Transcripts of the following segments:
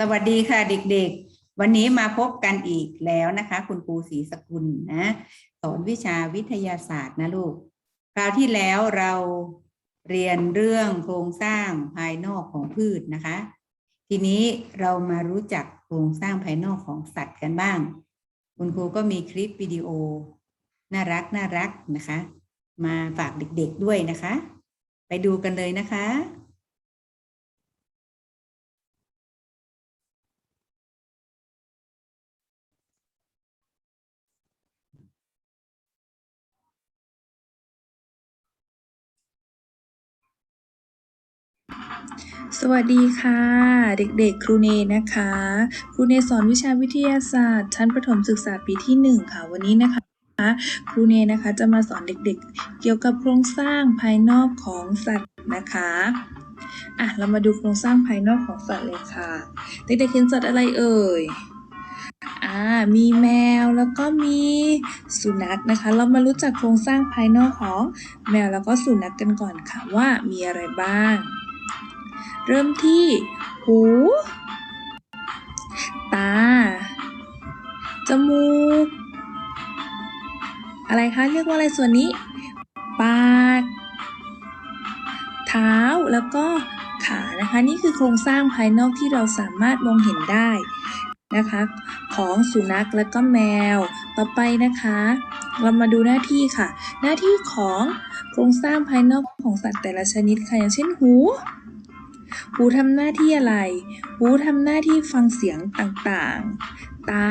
สวัสดีค่ะเด็กๆ วันนี้มาพบกันอีกแล้วนะคะ คุณครูศรีสกุลนะสอนวิชาวิทยาศาสตร์นะลูก คราวที่แล้วเราเรียนเรื่องโครงสร้างภายนอกของพืชนะคะ ทีนี้เรามารู้จักโครงสร้างภายนอกของสัตว์กันบ้าง คุณครูก็มีคลิปวิดีโอ น่ารักน่ารักนะคะ มาฝากเด็กๆด้วยนะคะ ไปดูกันเลยนะคะ สวัสดีค่ะ เด็กๆ ครูเนนะคะ ครูเนสอนวิชาวิทยาศาสตร์ ชั้นประถมศึกษาปีที่ 1 ค่ะ วันนี้นะคะครูเนนะคะจะมาสอนเด็กๆ เกี่ยวกับโครงสร้างภายนอกของสัตว์นะคะอะเรามาดูโครงสร้างภายนอกของสัตว์เลยค่ะเด็กๆเห็นสัตว์อะไรเอ่ยอ่ามีแมวแล้วก็มีสุนัขนะคะ เรามารู้จักโครงสร้างภายนอกของแมวแล้วก็สุนัขกันก่อนค่ะว่ามีอะไรบ้าง เริ่มที่ หู ตา จมูก อะไรคะ เรียกว่าอะไรส่วนนี้ ปาก เท้าแล้วก็ขานะคะ นี่คือโครงสร้างภายนอกที่เราสามารถมองเห็นได้นะคะ ของสุนัขและก็แมว ต่อไปนะคะ เรามาดูหน้าที่ค่ะ หน้าที่ของโครงสร้างภายนอกของสัตว์แต่ละชนิดค่ะ อย่างเช่นหู หูทำหน้าที่อะไร หูทำหน้าที่ฟังเสียงต่างๆ ตา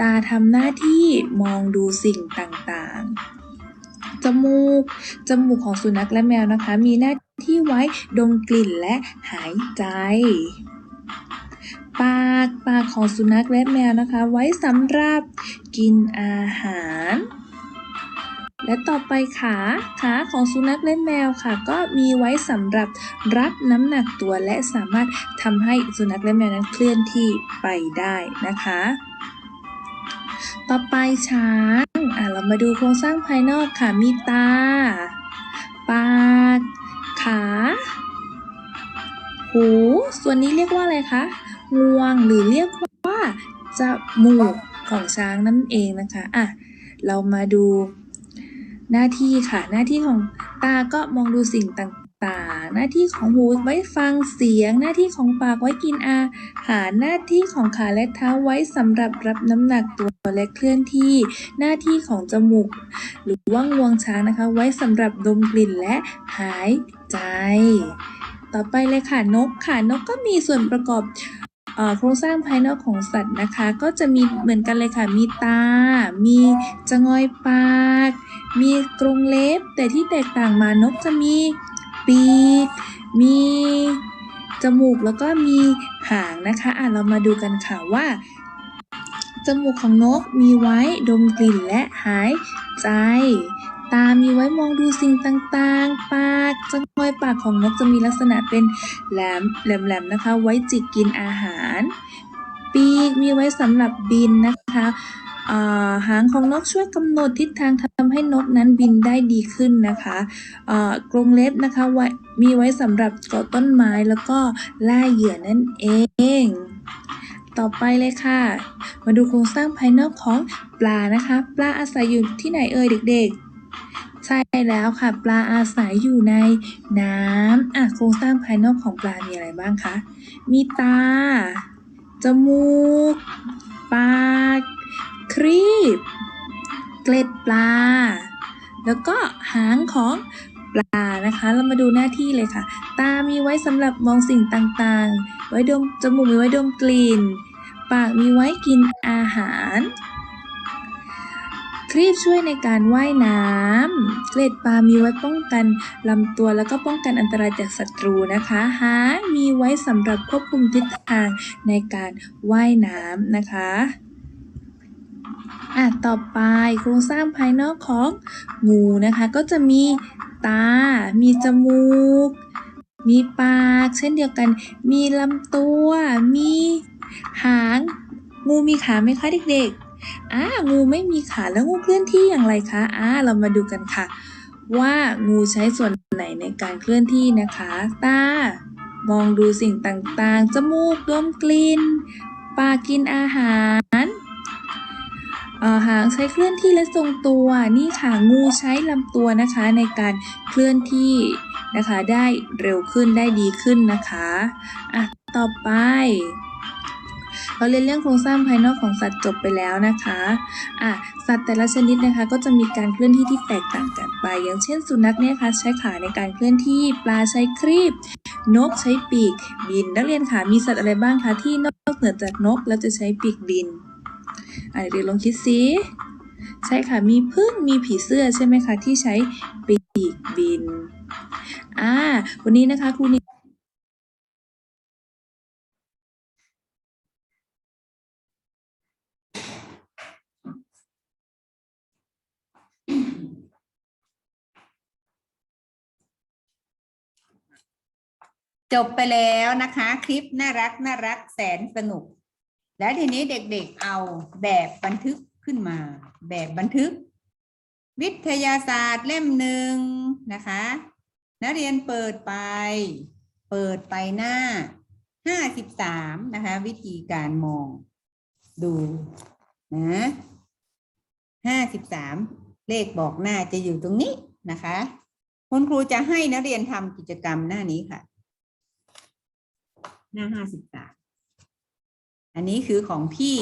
ตาทำหน้าที่มองดูสิ่งต่างๆ จมูก จมูกของสุนัขและแมวนะคะ มีหน้าที่ไว้ดมกลิ่นและหายใจปากปากของสุนัขและแมวนะคะ ไว้สำหรับกินอาหาร และต่อไปขาขาของสุนัขและแมวค่ะ ก็มีไว้สำหรับรับน้ำหนักตัวและสามารถทำให้สุนัขและแมวนั้นเคลื่อนที่ไปได้นะคะ ต่อไปช้างอะเรามาดูโครงสร้างภายนอกค่ะมีตา ปากขาหู ส่วนนี้เรียกว่าอะไรคะงวงหรือเรียกว่าจมูกของช้างนั่นเองนะคะอะเรามาดู หน้าที่ค่ะ หน้าที่ของตาก็มองดูสิ่งต่างๆ หน้าที่ของหูไว้ฟังเสียง หน้าที่ของปากไว้กินอาหารหน้าที่ของขาและเท้าไว้สำหรับรับน้ำหนักตัวและเคลื่อนที่ หน้าที่ของจมูก หรือว่างวงช้างนะคะ ไว้สำหรับดมกลิ่นและหายใจ ต่อไปเลยค่ะนกค่ะนกก็มีส่วนประกอบ โครงสร้างภายนอกของสัตว์นะคะ ก็จะมีเหมือนกันเลยค่ะ มีตา มีจงอยปาก มีกรงเล็บ แต่ที่แตกต่างมานกจะมีปีก มีจมูกแล้วก็มีหางนะคะอะเรามาดูกันค่ะว่า จมูกของนกมีไว้ดมกลิ่นและหายใจ ตามีไว้มองดูสิ่งต่างๆ ปากจะงอยปากของนกจะมีลักษณะเป็นแหลมแหลมๆนะคะ ไว้จิกกินอาหาร ปีกมีไว้สำหรับบินนะคะหางของนกช่วยกำหนดทิศทางทำให้นกนั้นบินได้ดีขึ้นนะคะกรงเล็บนะคะไว้มีไว้สำหรับเกาะต้นไม้แล้วก็ล่าเหยื่อนั่นเอง ต่อไปเลยค่ะ มาดูโครงสร้างภายนอกของปลานะคะ ปลาอาศัยอยู่ที่ไหนเอ่ยเด็กๆ ใช่แล้วค่ะ ปลาอาศัยอยู่ในน้ำอะโครงสร้างภายนอกของปลา มีอะไรบ้างคะ มีตา จมูก ปาก ครีบ เกล็ดปลา แล้วก็หางของปลานะคะ เรามาดูหน้าที่เลยค่ะ ตามีไว้สำหรับมองสิ่งต่างๆ ไว้ดม จมูกมีไว้ดมกลิ่น ปากมีไว้กินอาหาร รีบช่วยในการว่ายน้ำ เกล็ดปลามีไว้ป้องกันลำตัวแล้วก็ป้องกันอันตรายจากศัตรูนะคะ หางมีไว้สำหรับควบคุมทิศทางในการว่ายน้ำนะคะอะต่อไปโครงสร้างภายนอกของงูนะคะ ก็จะมีตา มีจมูก มีปาก เช่นเดียวกัน มีลำตัว มีหาง งูมีขาไหมคะเด็กๆ อ่างูไม่มีขาแล้วงูเคลื่อนที่อย่างไรคะอ่าเรามาดูกันค่ะ ว่างูใช้ส่วนไหนในการเคลื่อนที่นะคะ ตา มองดูสิ่งต่างๆ จมูกดมกลิ่น ปากกินอาหารหางใช้เคลื่อนที่และทรงตัวนี่ค่ะงูใช้ลำตัวนะคะในการเคลื่อนที่นะคะได้เร็วขึ้นได้ดีขึ้นนะคะอะต่อไป เราเรียนเรื่องโครงสร้างภายนอกของสัตว์จบไปแล้วนะคะอะสัตว์แต่ละชนิดนะคะก็จะมีการเคลื่อนที่ที่แตกต่างกันไป อย่างเช่น สุนัขเนี่ยค่ะใช้ขาในการเคลื่อนที่ปลาใช้ครีบ นกใช้ปีกบิน นักเรียนค่ะมีสัตว์อะไรบ้างคะที่นอกเหนือจากนกแล้วจะใช้ปีกบินอะเดี๋ยวลองคิดซิใช่ค่ะ มีพึ่งมีผีเสื้อใช่ไหมคะ ที่ใช้ปีกบิน อ่า วันนี้นะคะครูนิ จบไปแล้วนะคะ คลิปน่ารักน่ารักแสนสนุก แล้วทีนี้เด็กๆเอาแบบบันทึกขึ้นมา แบบบันทึก วิทยาศาสตร์เล่มหนึ่งนะคะนักเรียนเปิดไป เปิดไปหน้าห้าสิบสามนะคะ วิธีการมองดูนะห้าสิบสามเลขบอกหน้าจะอยู่ตรงนี้นะคะ คุณครูจะให้นักเรียนทำกิจกรรมหน้านี้ค่ะ หน้าห้าสิบสามอันนี้คือของพี่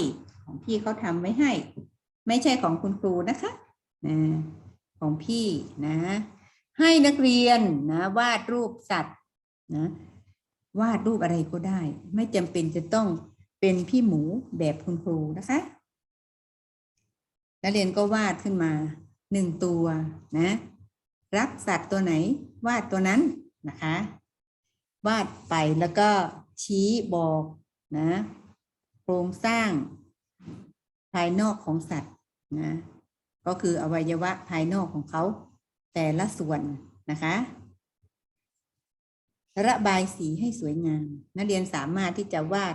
ของพี่เขาทำไว้ให้ ไม่ใช่ของคุณครูนะคะนะของพี่นะ ให้นักเรียนนะวาดรูปสัตว์นะวาดรูปอะไรก็ได้ ไม่จำเป็นจะต้องเป็นพี่หมูแบบคุณครูนะคะนักเรียนก็วาดขึ้นมาหนึ่งตัวนะ รักสัตว์ตัวไหนวาดตัวนั้นนะคะ วาดไปแล้วก็ชี้บอกนะโครงสร้างภายนอกของสัตว์นะก็คืออวัยวะภายนอกของเขาแต่ละส่วนนะคะ ระบายสีให้สวยงาม นักเรียนสามารถที่จะวาด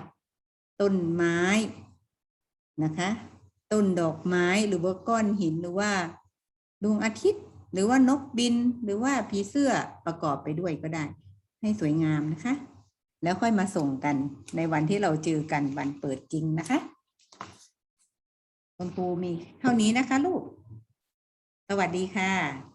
ต้นไม้นะคะ ต้นดอกไม้หรือว่าก้อนหินหรือว่าดวงอาทิตย์ หรือว่านกบินหรือว่าผีเสื้อประกอบไปด้วยก็ได้ ให้สวยงามนะคะ แล้วค่อยมาส่งกันในวันที่เราเจอกันวันเปิดจริงนะคะคุณครูมีเท่านี้นะคะลูก สวัสดีค่ะ